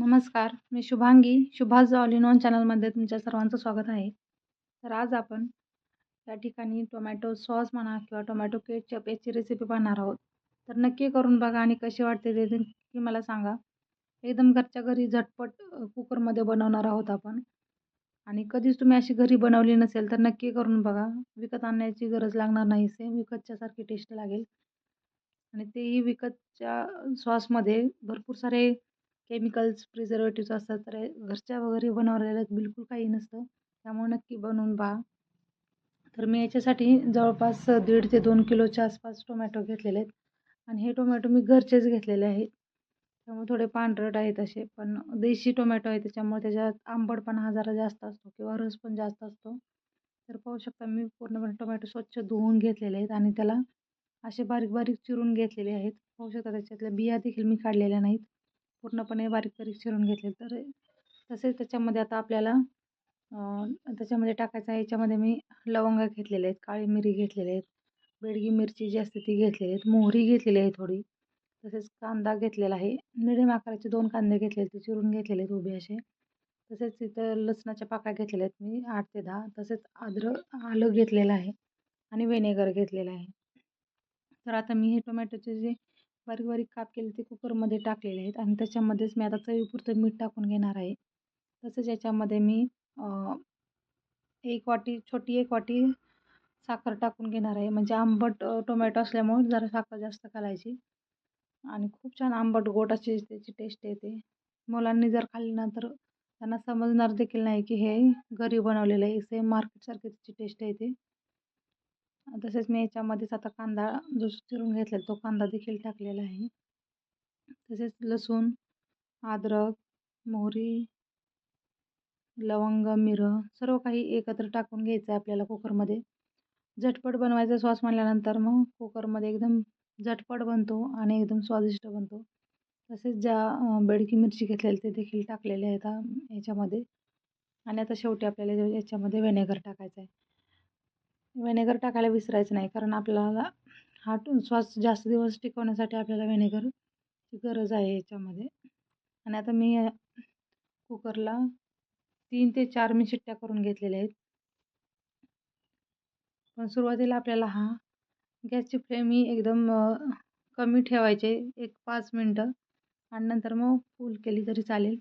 नमस्कार मी शुभांगी शुभाज ऑल इन वन चॅनलमध्ये तुमच्या सर्वांचं स्वागत आहे. तर आज आपण या ठिकाणी टोमॅटो सॉस म्हणा किंवा टोमॅटो केचप याची रेसिपी पाहणार आहोत. तर नक्की करून बघा आणि कशी वाटते ते नक्की मला सांगा. एकदम घरच्या घरी झटपट कुकरमध्ये बनवणार आहोत आपण. आणि कधीच तुम्ही अशी घरी बनवली नसेल तर नक्की करून बघा. विकत आणण्याची गरज लागणार नाही सेम विकतच्यासारखी टेस्ट लागेल. आणि तेही विकतच्या सॉसमध्ये भरपूर सारे केमिकल्स प्रिझर्वेटिव्स असतात तर घरच्या वगैरे बनवलेलं बिलकुल काही नसतं. त्यामुळे नक्की बनवून पहा. तर मी याच्यासाठी जवळपास दीड ते दोन किलोच्या आसपास टोमॅटो घेतलेले आहेत. आणि हे टोमॅटो मी घरचेच घेतलेले आहेत. त्यामुळे थोडे पांढरट आहेत असे पण देशी टोमॅटो आहे त्याच्यामुळे त्याच्यात आंबटपणा हा जरा जास्त असतो किंवा रस पण जास्त असतो. तर पाहू शकता मी पूर्णपणे टोमॅटो स्वच्छ धुवून घेतलेले आहेत आणि त्याला असे बारीक बारीक चिरून घेतलेले आहेत. पाहू शकता त्याच्यातल्या बिया देखील मी काढलेल्या नाहीत. पूर्णपणे बारीक बारीक चिरून घेतले. तर तसेच त्याच्यामध्ये आता आपल्याला त्याच्यामध्ये टाकायचं आहे. याच्यामध्ये मी लवंग घेतलेले आहेत काळी मिरी घेतलेले आहेत बेडगी मिरची जी असते ती घेतलेली आहेत मोहरी घेतलेली आहे थोडी. तसेच कांदा घेतलेला आहे. मिडियम आकाराचे दोन कांदे घेतलेले ते चिरून घेतलेले आहेत उभे असे. तसेच इथं लसणाच्या पाकळ्या घेतलेल्या आहेत मी आठ ते दहा. तसेच अद्रक आलं घेतलेलं आहे आणि व्हिनेगर घेतलेलं आहे. तर आता मी हे टोमॅटोचे जे बारीक बारीक काप केले ते कुकरमध्ये टाकलेले आहेत आणि त्याच्यामध्येच मी आता चवीपुरतं मीठ टाकून घेणार आहे. तसंच याच्यामध्ये मी एक वाटी छोटी एक वाटी साखर टाकून घेणार आहे. म्हणजे आंबट टोमॅटो असल्यामुळे जरा साखर जास्त घालायची. आणि खूप छान आंबट गोट अशी त्याची टेस्ट येते. मुलांनी जर खाल्ली ना तर त्यांना समजणार देखील नाही की हे घरी बनवलेलं आहे. सेम मार्केटसारखी त्याची टेस्ट येते. तसेच मी याच्यामध्येच आता कांदा जो चिरून घेतलेला तो कांदा देखील टाकलेला आहे. तसेच लसूण अद्रक मोहरी लवंग मिरं सर्व काही एकत्र टाकून घ्यायचं आहे आपल्याला कुकरमध्ये. झटपट बनवायचा सॉस म्हणल्यानंतर मग कुकरमध्ये एकदम झटपट बनतो आणि एकदम स्वादिष्ट बनतो. तसेच ज्या बेडकी मिरची घेतलेली ते देखील टाकलेले आहेत याच्यामध्ये. आणि आता शेवटी आपल्याला याच्यामध्ये व्हिनेगर टाकायचं आहे व्हिनेगर टाकायला विसरायचं नाही. कारण आपल्याला हा श्वास जास्त दिवस टिकवण्यासाठी आपल्याला व्हिनेगरची गरज आहे याच्यामध्ये. आणि आता मी कुकरला तीन ते चार मी शिट्ट्या करून घेतलेल्या आहेत. पण सुरुवातीला आपल्याला हा गॅसची फ्लेम ही एकदम कमी ठेवायचे एक पाच मिनटं. आणि नंतर मग फुल केली तरी चालेल.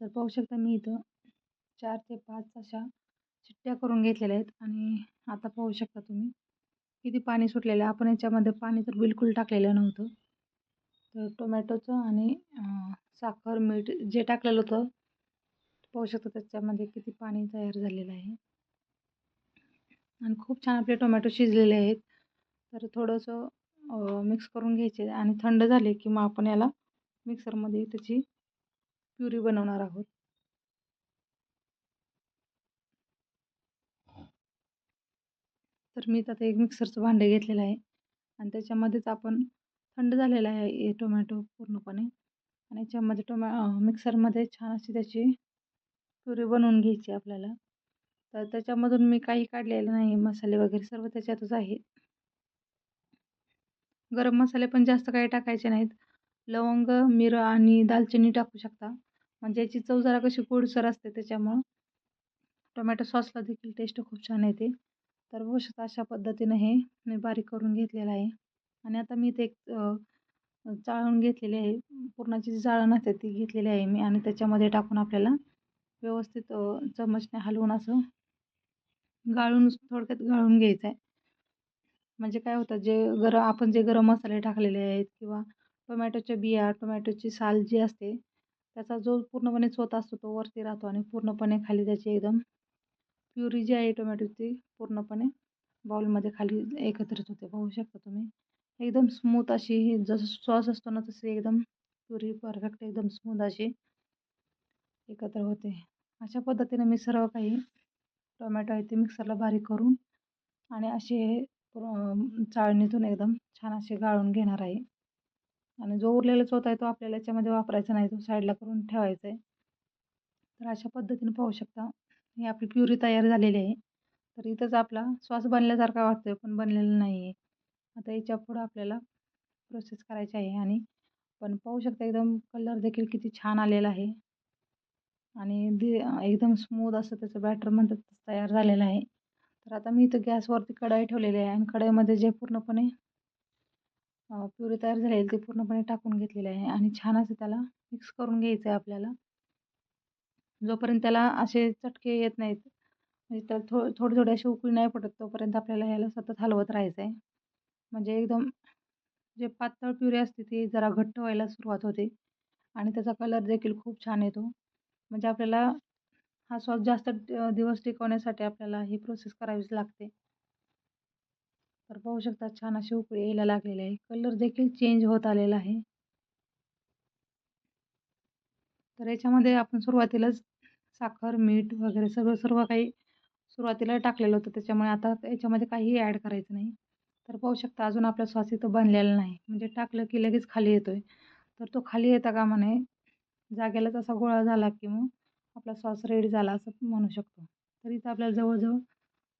तर पाहू शकता मी इथं चार ते पाच अशा शिट्ट्या करून घेतलेल्या आहेत आणि आता पाहू शकता तुम्ही. किती पाणी सुटलेलं आहे. आपण याच्यामध्ये पाणी तर बिलकुल टाकलेलं नव्हतं. तर टोमॅटोचं आणि साखर मीठ जे टाकलेलं होतं पाहू शकता त्याच्यामध्ये किती पाणी तयार झालेलं आहे. आणि खूप छान आपले टोमॅटो शिजलेले आहेत. तर थोडंसं मिक्स करून घ्यायचे आणि थंड झाले की मग आपण याला मिक्सरमध्ये त्याची प्युरी बनवणार आहोत. तर मी आता एक मिक्सरचं भांडे घेतलेलं आहे. आणि त्याच्यामध्येच आपण थंड झालेलं आहे हे टोमॅटो पूर्णपणे. आणि याच्यामध्ये टोमॅ मिक्सरमध्ये छान अशी त्याची प्युरी बनवून घ्यायची आपल्याला. तर त्याच्यामधून मी काही काढलेलं नाही मसाले वगैरे सर्व त्याच्यातच आहे. गरम मसाले पण जास्त काही टाकायचे नाहीत. लवंग मिरं आणि दालचिनी टाकू शकता. म्हणजे याची चव जरा कशी गोडसर असते त्याच्यामुळं. टोमॅटो सॉसला देखील टेस्ट खूप छान येते. तर बघू अशा पद्धतीनं हे मी बारीक करून घेतलेलं आहे. आणि आता मी ते एक चाळून घेतलेले आहे. पुरणाची जी चाळण असते ती घेतलेली आहे मी आणि त्याच्यामध्ये टाकून आपल्याला व्यवस्थित चमचने हलवून असं गाळून थोडक्यात गाळून घ्यायचं आहे. म्हणजे काय होतं जे गरम आपण जे गरम मसाले टाकलेले आहेत किंवा टोमॅटोच्या बिया टोमॅटोची साल जी असते त्याचा जो पूर्णपणे चोथा असतो तो वरती राहतो आणि पूर्णपणे खाली त्याची एकदम प्युरी जी आहे टोमॅटोची पूर्णपणे बाउलमध्ये खाली एकत्रित होते पाहू शकता तुम्ही. एकदम स्मूथ अशी ही जसं सॉस असतो ना तशी एकदम प्युरी परफेक्ट एकदम स्मूथ अशी एकत्र होते. अशा पद्धतीने मी सर्व काही टोमॅटो आहे ते मिक्सरला बारीक करून आणि असे चाळणीतून एकदम छान असे गाळून घेणार आहे. आणि जो उरलेला चोथा आहे तो आपल्याला याच्यामध्ये वापरायचा नाही तो साईडला करून ठेवायचा आहे. तर अशा पद्धतीने पाहू शकता. ही आपली प्युरी तयार झालेली आहे. तर इथंच आपला श्वास बनल्यासारखा वाटतो आहे पण बनलेला नाही आहे आता याच्या पुढं आपल्याला प्रोसेस करायची आहे आणि पण पाहू शकता एकदम कलर देखील किती छान आलेला आहे. आणि दि एकदम स्मूद असं त्याचं बॅटर म्हणतात तयार झालेलं आहे. तर आता मी इथं गॅसवरती कढाई ठेवलेली आहे आणि कढईमध्ये जे पूर्णपणे प्युरी तयार झालेली ते पूर्णपणे टाकून घेतलेले आहे. आणि छान असं त्याला मिक्स करून घ्यायचं आहे आपल्याला. जोपर्यंत त्याला असे चटके येत नाहीत म्हणजे त्याला थो थोडे थोडे असे उकळी नाही पडत तोपर्यंत आपल्याला ह्याला सतत हलवत राहायचं आहे म्हणजे एकदम जे पातळ प्युरी असते ती जरा घट्ट व्हायला सुरुवात होते. आणि त्याचा कलर देखील खूप छान येतो. म्हणजे आपल्याला हा सॉस जास्त दिवस टिकवण्यासाठी आपल्याला ही प्रोसेस करावीच लागते. तर पाहू शकता छान अशी उकळी यायला लागलेली आहे. कलर देखील चेंज होत आलेला आहे. तर याच्यामध्ये आपण सुरुवातीलाच साखर मीठ वगैरे सगळं सर्व काही सुरुवातीला टाकलेलं होतं. त्याच्यामुळे आता याच्यामध्ये काहीही ॲड करायचं नाही. तर पाहू शकता अजून आपला सॉस इथं बनलेला नाही. म्हणजे टाकलं की लगेच खाली येतो आहे तर तो खाली येता का म्हणे जागेलाच असा गोळा झाला की मग आपला सॉस रेडी झाला असं म्हणू शकतो. तर इथं आपल्याला जवळजवळ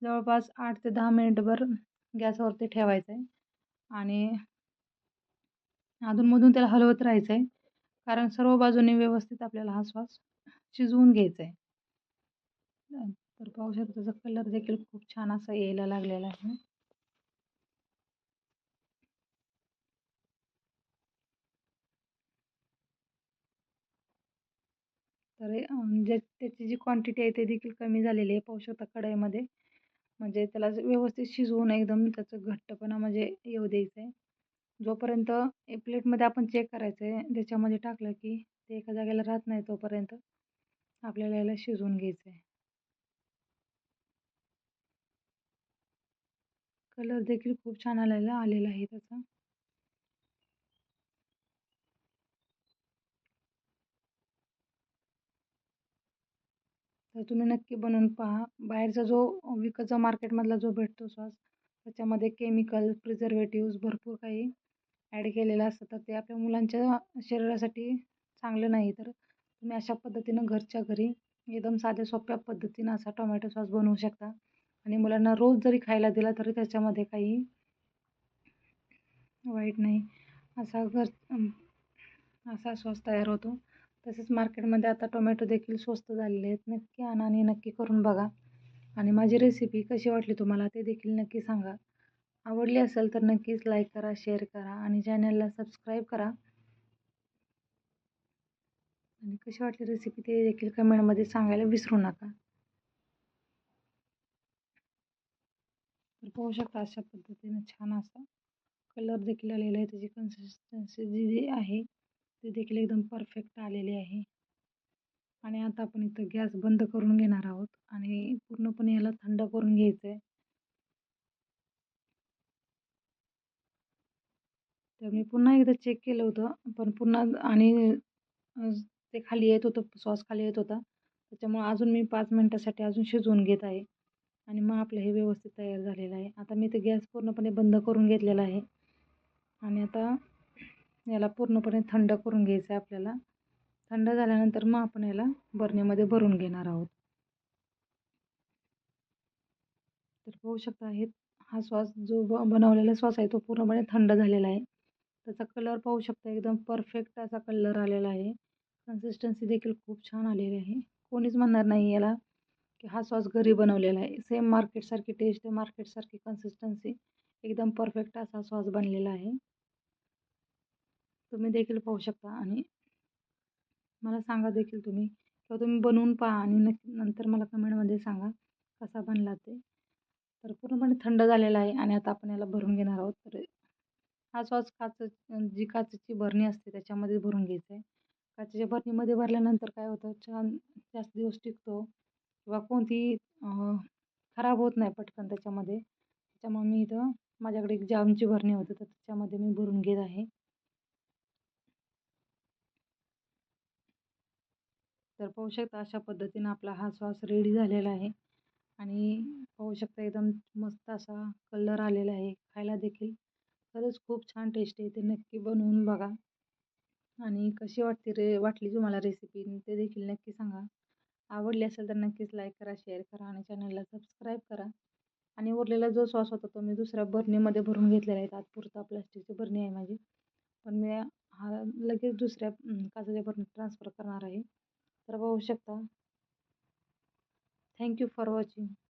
जवळपास आठ ते दहा मिनिटभर गॅसवरती ठेवायचं आहे आणि अधूनमधून त्याला हलवत राहायचं आहे कारण सर्व बाजूने व्यवस्थित आपल्याला हा सॉस शिजवून घ्यायचा आहे तर पाहू शकतो त्याचा कलर देखील खूप छान असा यायला लागलेला आहे. तर जे त्याची जी क्वांटिटी आहे ते देखील कमी झालेली आहे. पाहू शकता कढईमध्ये. म्हणजे त्याला व्यवस्थित शिजवून एकदम त्याचं घट्टपणा म्हणजे येऊ द्यायचं आहे जोपर्यंत प्लेटमध्ये आपण चेक करायचं आहे त्याच्यामध्ये टाकलं की ते एका जागेला राहत नाही तोपर्यंत आपल्याला याला शिजवून घ्यायचं आहे. कलर देखील खूप छान आलेला आलेला आहे त्याचा. तर तुम्ही नक्की बनवून पहा. बाहेरचा जो विकतचा मार्केटमधला जो भेटतो सॉस त्याच्यामध्ये केमिकल प्रिझर्वेटिव्ज भरपूर काही ॲड केलेलं असतं तर ते आपल्या मुलांच्या शरीरासाठी चांगलं नाही. तर तुम्ही अशा पद्धतीनं घरच्या घरी एकदम साध्या सोप्या पद्धतीनं असा टोमॅटो सॉस बनवू शकता. आणि मुलांना रोज जरी खायला दिला तरी त्याच्यामध्ये काही वाईट नाही. असा घर असा सॉस तयार होतो. तसेच मार्केटमध्ये आता टोमॅटो देखील स्वस्त झालेले आहेत. नक्की आणा आणि नक्की करून बघा. आणि माझी रेसिपी कशी वाटली तुम्हाला ते देखील नक्की सांगा. आवडली असेल तर नक्कीच लाईक करा शेअर करा आणि चॅनलला सबस्क्राईब करा. आणि कशी वाटली रेसिपी ते देखील कमेंटमध्ये सांगायला विसरू नका. तर पाहू शकता अशा पद्धतीने छान असा कलर देखील आलेला आहे. त्याची कन्सिस्टन्सी जी आहे ती देखील एकदम परफेक्ट आलेली आहे. आणि आता आपण इथं गॅस बंद करून घेणार आहोत आणि पूर्णपणे याला थंड करून घ्यायचं आहे तर मी पुन्हा एकदा चेक केलं होतं पण पुन्हा आणि ते खाली येत होतं सॉस खाली येत होता. त्याच्यामुळं अजून मी पाच मिनटासाठी अजून शिजवून घेत आहे. आणि मग आपलं हे व्यवस्थित तयार झालेलं आहे. आता मी ते गॅस पूर्णपणे बंद करून घेतलेला आहे. आणि आता याला पूर्णपणे थंड करून घ्यायचं आहे आपल्याला. थंड झाल्यानंतर मग आपण याला बरणीमध्ये भरून घेणार आहोत. तर पाहू शकता हे हा सॉस जो बनवलेला सॉस आहे तो पूर्णपणे थंड झालेला आहे. त्याचा कलर पाहू शकता एकदम परफेक्ट असा कलर आलेला आहे. कन्सिस्टन्सी देखील खूप छान आलेली आहे. कोणीच म्हणणार नाही याला की हा सॉस घरी बनवलेला आहे. सेम मार्केटसारखी टेस्ट आहे मार्केटसारखी कन्सिस्टन्सी एकदम परफेक्ट असा सॉस बनलेला आहे. तुम्ही देखील पाहू शकता आणि मला सांगा देखील तुम्ही किंवा तुम्ही बनवून पहा आणि नक्की नंतर मला कमेंटमध्ये सांगा कसा बनला ते. तर पूर्णपणे थंड झालेला आहे आणि आता आपण याला भरून घेणार आहोत. तर हा सॉस काच जी काचेची भरणी असते त्याच्यामध्ये भरून घ्यायचं आहे काचेच्या भरणीमध्ये भरल्यानंतर काय होतं? छान जास्त दिवस टिकतो किंवा कोणती खराब होत नाही पटकन त्याच्यामध्ये. त्याच्यामुळे मी इथं माझ्याकडे एक जामची भरणी होती तर त्याच्यामध्ये मी भरून घेत आहे. तर पाहू शकता अशा पद्धतीनं आपला हा सॉस रेडी झालेला आहे. आणि पाहू शकता एकदम मस्त असा कलर आलेला आहे. खायला देखील खरंच खूप छान टेस्ट येते नक्की बनवून बघा. आणि कशी वाटते रे वाटली तुम्हाला रेसिपी ते देखील नक्की सांगा. आवडली असेल तर नक्कीच लाईक करा शेअर करा आणि चॅनलला सबस्क्राईब करा. आणि उरलेला जो सॉस होता तो मी दुसऱ्या बर्नीमध्ये भरून घेतलेला आहे. तात्पुरता प्लास्टिकची बरणी आहे माझी. पण मी हा लगेच दुसऱ्या अं, काचेच्या बर्नीत ट्रान्सफर करणार आहे. तर पाहू शकता. Thank you for watching